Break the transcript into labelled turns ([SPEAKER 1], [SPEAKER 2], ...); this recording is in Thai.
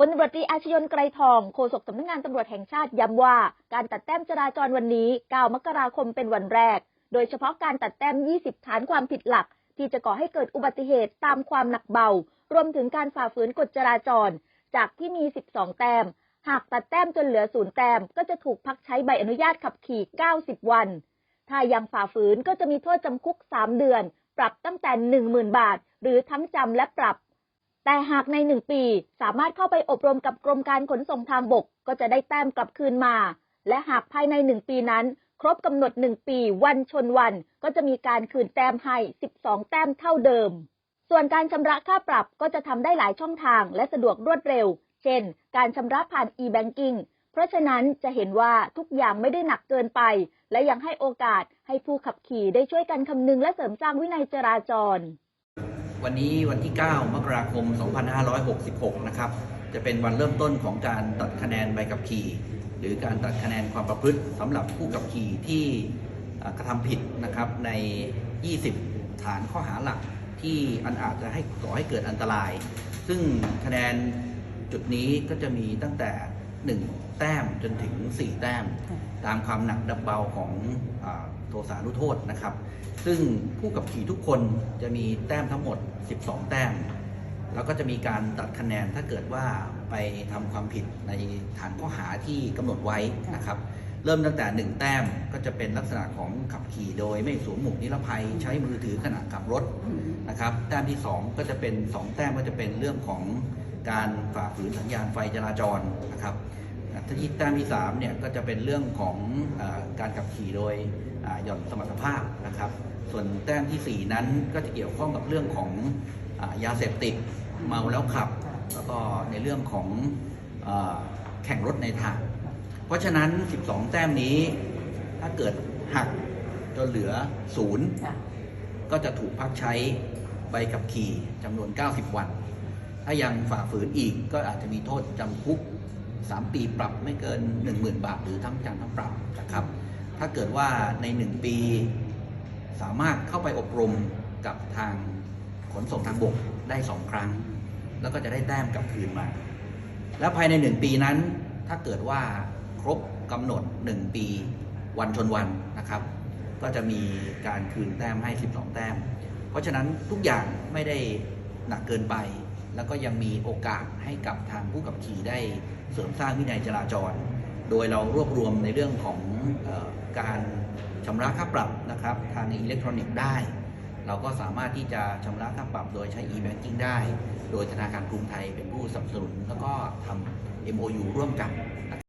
[SPEAKER 1] พลตำรวจตรีอาชยนไกรทองโฆษกสำนักงานตำรวจแห่งชาติย้ำว่า การตัดแต้มจราจรวันนี้ 9 มกราคมเป็นวันแรก โดยเฉพาะการตัดแต้ม 20 ฐานความผิดหลัก ที่จะก่อให้เกิดอุบัติเหตุตามความหนักเบา รวมถึงการฝ่าฝืนกฎจราจร จากที่มี 12 แต้ม หากตัดแต้มจนเหลือศูนย์แต้ม ก็จะถูกพักใช้ใบอนุญาตขับขี่ 90 วัน ถ้ายังฝ่าฝืนก็จะมีโทษจำคุก 3 เดือน ปรับตั้งแต่ 10,000 บาท หรือทั้งจำและปรับ แต่หากในหนึ่งปี สามารถเข้าไปอบรมกับกรมการขนส่งทางบก ก็จะได้แต้มกลับคืนมา และหากภายในหนึ่งปีนั้น ครบกำหนดหนึ่งปีวันชนวัน ก็จะมีการคืนแต้มให้ 12 แต้มเท่าเดิม ส่วนการชำระค่าปรับก็จะทำได้หลายช่องทางและสะดวกรวดเร็ว เช่น การชำระผ่าน e-banking เพราะฉะนั้นจะเห็นว่าทุกอย่างไม่ได้หนักเกินไป และยังให้โอกาสให้ผู้ขับขี่ได้ช่วยกันคำนึงและเสริมสร้างวินัยจราจร
[SPEAKER 2] วันนี้วันที่ 9 มกราคม 2566 นะครับ จะเป็นวันเริ่มต้นของการตัดคะแนนใบขับขี่ หรือการตัดคะแนนความประพฤติสำหรับผู้ขับขี่ที่อ่ากระทำผิดนะครับใน 20 ฐานข้อหาหลักที่อันอาจจะให้ก่อให้เกิดอันตราย ซึ่งคะแนนจุดนี้ก็จะมีตั้งแต่ 1 แต้มจนถึง 4 แต้ม ตามความหนักดับเบาของอา โทสานุโทษนะครับ ซึ่งผู้ขับขี่ทุกคนจะมีแต้มทั้งหมด 12 แต้ม แล้วก็จะมีการตัดคะแนนถ้าเกิดว่าไปทำความผิดในฐานข้อหาที่กำหนดไว้นะครับ เริ่มตั้งแต่ 1 แต้มก็จะเป็นลักษณะของขับขี่โดยไม่สวมหมวกนิรภัยใช้มือถือขณะขับรถนะครับ แต้มที่ 2 ก็จะเป็น 2 แต้มก็จะเป็นเรื่องของการฝ่าฝืนสัญญาณไฟจราจรนะครับ ที่แต้มที่3เนี่ยก็จะเป็นเรื่องของอการขับขี่โดยหย่อนสมรรถภาพนะครับ ส่วนแต้มทีสี่ 4 นั้นก็จะเกี่ยวข้องกับเรื่องของอยาเสพติดเมาแล้วขับ แล้วก็ในเรื่องของอแข่งรถในทาง เพราะฉะนั้น 12 แต้มนี้ถ้าเกิดหักจนเหลือศูนย์ก็จะถูกพักใช้ใบขับขี่จำนวน 90 วัน ถ้ายังฝ่าฝืนอีกก็อาจจะมีโทษจำคุก 3 ปีปรับไม่เกิน 10,000 บาท หรือทั้งจำทั้งปรับนะครับ ถ้าเกิดว่าใน 1 ปี สามารถเข้าไปอบรมกับทางขนส่งทางบกได้ 2 ครั้ง แล้วก็จะได้แต้มกลับคืนมา แล้วภายใน 1 ปีนั้น ถ้าเกิดว่าครบกำหนด 1 ปีวันชนวันนะครับ ก็จะมีการคืนแต้มให้ 12 แต้ม เพราะฉะนั้นทุกอย่างไม่ได้หนักเกินไป แล้วก็ยังมีโอกาสให้กับทางผู้ขับขี่ได้เสริมสร้างวินัยจราจร โดยเรารวบรวมในเรื่องของออการชำระค่าปรับนะครับทางอิเล็กทรอนิกส์ได้ เราก็สามารถที่จะชำระค่าปรับโดยใช้ e-banking ได้ โดยธนาคารกรุงไทยเป็นผู้สนับสนุน แล้วก็ทำ MOU ร่วมกัน